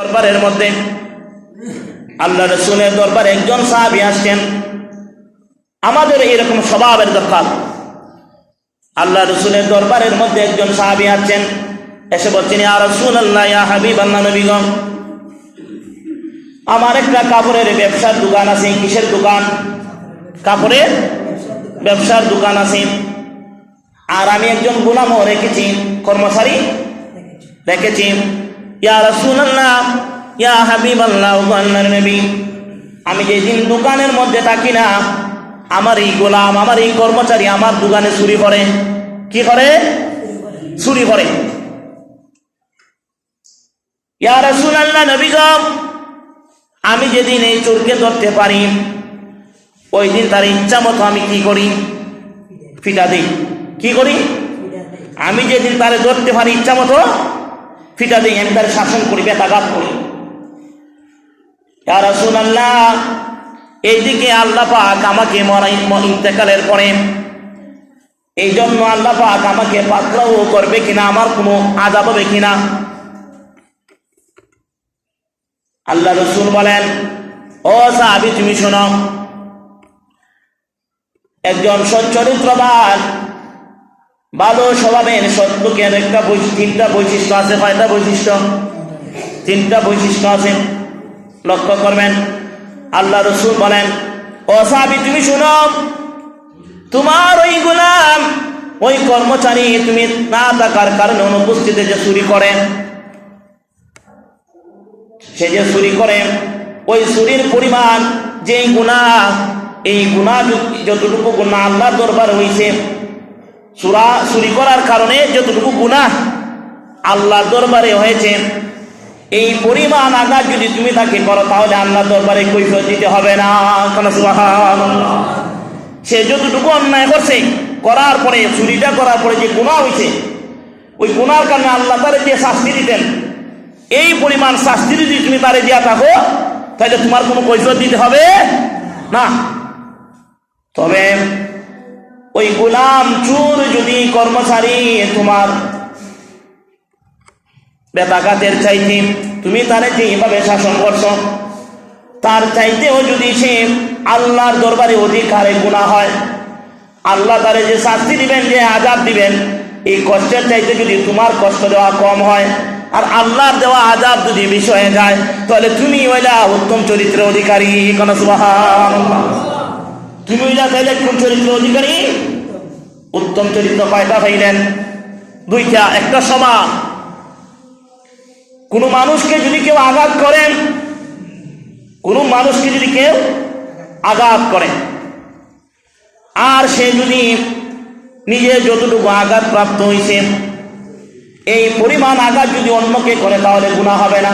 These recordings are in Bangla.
দরবারের মধ্যে আল্লাহ রসুলের দরবারে একজন সাহাবি আসছেন। আমাদের এরকম স্বভাবের দরকার। আল্লাহ রসুলের দরবারের মধ্যে একজন সাহাবি আসছেন। এসে বলছেন, ইয়া রসুল আল্লাহ ইয়া হাবিব আল্লাহ নবীগণ, আমার একটা কাপড়ের ব্যবসার দোকান আছে। কিসের দোকান? কাপড়ের ব্যবসার দোকান আছে। আর আমি একজন গোলামও রেখেছি, কর্মচারী রেখেছি। ইয়া রাসূলুল্লাহ ইয়া হাবিবাল্লাহ ওয়া আল্লাহর নবী আমি যেদিন দোকানের মধ্যে থাকি না আমার এই গোলাম আমার এই কর্মচারী আমার দোকানে চুরি করে। কি করে? চুরি করে। ইয়া রাসূলুল্লাহ নবীগণ আমি যেদিন এই চোরকে ধরতে পারি ওই দিন তার ইচ্ছা মতো আমি কি করি? ফিটা দিই। কি করি? আমি যেদিন তারে ধরতে পারি ইচ্ছা মতো ফিটা দিই আমি তার শাসন করি বেতাঘাত করি। আল্লাহ এইদিকে আল্লাহ পাক আমাকে মরাই ইন্তেকালের পরে এই জন্য আল্লাহ পাক আমাকে পাতলাও করবে কিনা, আমার কোনো আজাব হবে কিনা? আল্লাহ রসুল বলেন, ও সাহাবি, তুমি শোনো, একজন সচ্চরিত্রবান ভালো স্বভাবের সত্যকের একটা তিনটা বৈশিষ্ট্য আছে, কয়টা বৈশিষ্ট্য? তিনটা বৈশিষ্ট্য আছে। লক্ষ্য করবেন, আল্লাহ রসুল বলেন, ও সাহাবি, তুমি শুনো, তোমার ওই গুলাম, ওই কর্মচারী তুমি না থাকার কারণে অনুপস্থিতি যে চুরি করেন সে যে চুরি করে, ওই চুরির পরিমাণ, যেই গুণা এই গুণা যতটুকু গুণা আল্লাহ দরবার হয়েছে চুরা চুরি করার কারণে যতটুকু গুণা আল্লাহ দরবারে হয়েছে, এই পরিমাণ আঘাত যদি তুমি তাকে করো, তাহলে আল্লাহ দরবারে কৈফিয়ত দিতে হবে না। সে যতটুকু অন্যায় করছে, করার পরে, চুরিটা করার পরে যে গুণা হয়েছে, ওই গুণার কারণে আল্লাহ তারে যে শাস্তি দিতেন। এই পরিমাণ শাস্তি যদি তুমি তারে দিয়া থাকো, তাহলে তোমার কোনো কৈফিয়ত দিতে হবে না। তবে ওই গোলাম চুর যদি কর্মচারী, তোমার বেতাঘাতের চাইতে তুমি তারে যেভাবে শাসন করছ, তার চাইতেও যদি সে আল্লাহর দরবারে অধিকারে গুণা হয়, আল্লাহ তারে যে শাস্তি দিবেন, যে আজাব দিবেন, এই কষ্টের চাইতে যদি তোমার কষ্ট দেওয়া কম হয়, আর আল্লাহর দেওয়া আজাব যদি বিষয়ে যায়, তাহলে তুমি ওইলা উত্তম চরিত্রের অধিকারী। কোন সুবহানাল্লাহ। তুমি ওইলা তাহলে কোন চরিত্রের অধিকারী? উত্তম চরিত্র কয়টা পাইলেন দুইটা, একটা সভা কোনো মানুষকে যদি কেউ আঘাত করেন কোনো মানুষকে যদি কেউ আঘাত করে, আর সে যদি নিজে যতটুকু আঘাত প্রাপ্ত হয়েছে এই পরিমাণ আঘাত যদি অন্যকে করে, তাহলে গুণা হবে না।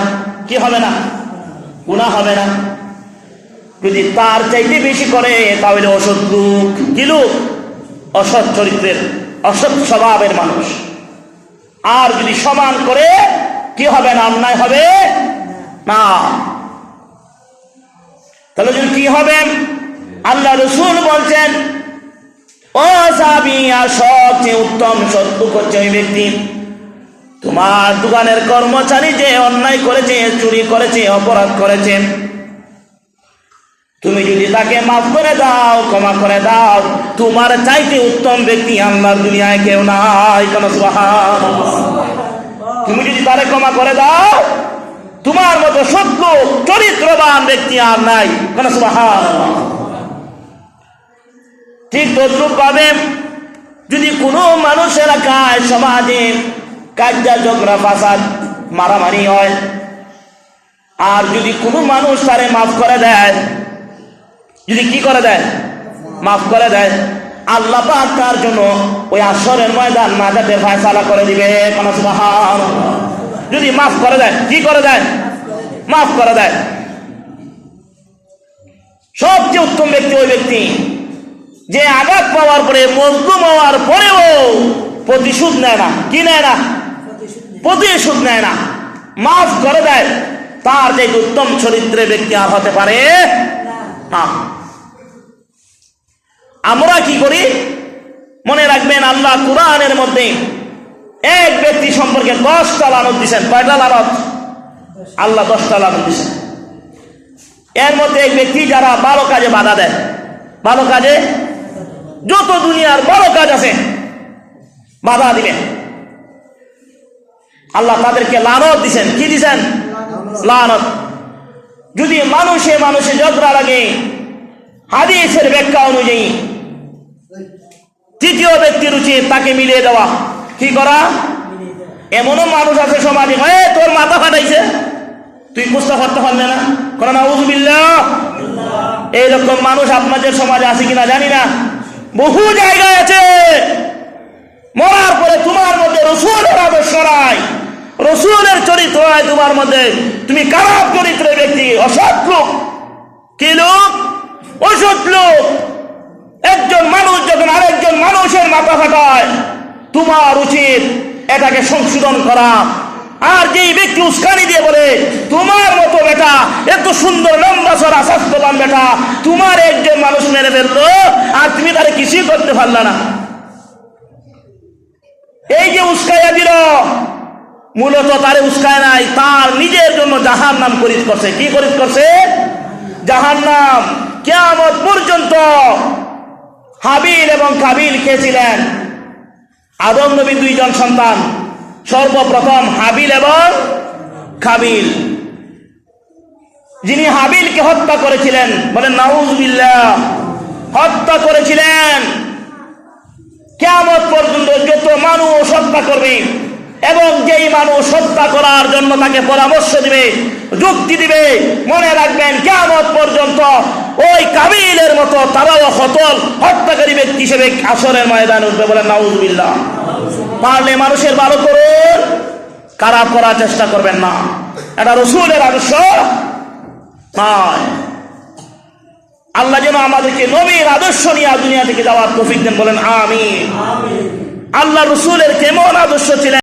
কি হবে না? গুণা হবে না। যদি তার চাইতে বেশি করে, তাহলে অসৎ লোক। কি লোক অসৎ চরিত্রের, অসৎ স্বভাবের মানুষ। আর যদি সমান করে, কি হবে না, অন্যায় হবে? না। তাহলে যদি কি হবে? আল্লাহ রসুল বলছেন আর সবচেয়ে উত্তম সত্য করছে ওই ব্যক্তি। তোমার দোকানের কর্মচারী যে অন্যায় করেছে, চুরি করেছে, অপরাধ করেছে তুমি যদি তাকে মাফ করে দাও, ক্ষমা করে দাও, তোমার চাইতে উত্তম ব্যক্তি আল্লাহর দুনিয়ায় কেউ নাই, কোন তুমি যদি তারে ক্ষমা করে দাও, তোমার মতো সত্য চরিত্রবান ব্যক্তি আর নাই, কোন ঠিক তদ্রুপ ভাবে যদি কোনো মানুষ এলাকায় সমাজে কাজা ঝগড়া মারামারি হয়, আর যদি কোনো মানুষ তারে মাফ করে দেয় যদি কি করে দেয়? মাফ করে দেয়। আল্লাহ পাক তার জন্য ওই আসরের ময়দান নাজাতের ফায়সালা করে দিবে। কোন যদি মাফ করে দেয়, কি করে দেয়? মাফ করে দেয়। সবচেয়ে উত্তম ব্যক্তি ওই ব্যক্তি যে আঘাত পাওয়ার পরে, মজলুম হওয়ার পরেও প্রতিশোধ নেয় না। কি নেয় না? প্রতিশোধ নেয় না। মাফ করে দেয়। তার যে উত্তম চরিত্রের ব্যক্তি আর হতে পারে না আমরা কি করি? মনে রাখবেন আল্লাহ কোরআনের মধ্যে এক ব্যক্তি সম্পর্কে দশটা লানত দিচ্ছেন কয়টা লানত? আল্লাহ দশটা লাভ দিয়েছেন এর মধ্যে এই ব্যক্তি যারা ভালো কাজে বাধা দেয়। ভালো কাজে? যত দুনিয়ার বড় কাজ আছে, বাধা দিবেন আল্লাহ তাদেরকে লানত দিছেন। কি দিছেন? লানত। যদি মানুষে মানুষে ঝগড়া লাগে, হাদিসের ব্যাখ্যা অনুযায়ী, তৃতীয় ব্যক্তির উচিত তাকে মিলিয়ে দেওয়া, কি করা? এমনও মানুষ আছে সমাজে, এ, তোর মাথা ফাটাইছে। তুই বুঝতে পারতে পারলে না। কোন উজবিল্লাহ এইরকম মানুষ আপনাদের সমাজে আছে কিনা জানি না। বহু জায়গায় আছে। মরার পরে তোমার মধ্যে রসুলের আদর্শ নাই। রসুলের চরিত্র হয় তোমার মধ্যে। তুমি খারাপ চরিত্রের ব্যক্তি, অসৎ লোক। কি লোক? অসৎ লোক। একজন মানুষ যখন আরেকজন মানুষের মাথা ফাটায়, তোমার উচিত এটাকে সংশোধন করা। আর যেই ব্যক্তি উস্কানি দিয়ে বলে, তোমার মতো বেটা, এত সুন্দর, লম্বা সরা স্বাস্থ্যবান বেটা, তোমার একজন মানুষ মেরে ফেলল, আর তুমি তারে কিছুই করতে পারলা না। এই যে উস্কাইয়া দিল মূলত তারে উস্কায় নাই, তার নিজের জন্য জাহান নাম করিত করছে। কি করিত করছে? জাহান নাম কেমন পর্যন্ত হাবিল এবং কাবিল কে ছিলেন? আদম নবী দুইজন সন্তান। সর্বপ্রথম হাবিল এবং কাবিল। যিনি হাবিলকে হত্যা করেছিলেন, বলেন, নাউজবিল্লাহ, হত্যা করেছিলেন। কেমন পর্যন্ত যত মানুষ হত্যা করবে এবং যেই মানুষ হত্যা করার জন্য তাকে পরামর্শ দিবে, যুক্তি দিবে, মনে রাখবেন কেমন পর্যন্ত ওই কাবিলের মতো তারাও হতল হত্যাকারী ব্যক্তি হিসেবে আসরের ময়দান উঠবে বলে নাউজবিল্লাহ। পারলে মানুষের ভালো করুন, খারাপ করার চেষ্টা করবেন না। এটা রসুলের আদর্শ নয়। আল্লাহ যেন আমাদেরকে নবীর আদর্শ নিয়ে দুনিয়া থেকে যাওয়ার তফিক দেন, বলেন আমি আল্লাহ রসুলের কেমন আদর্শ ছিলেন?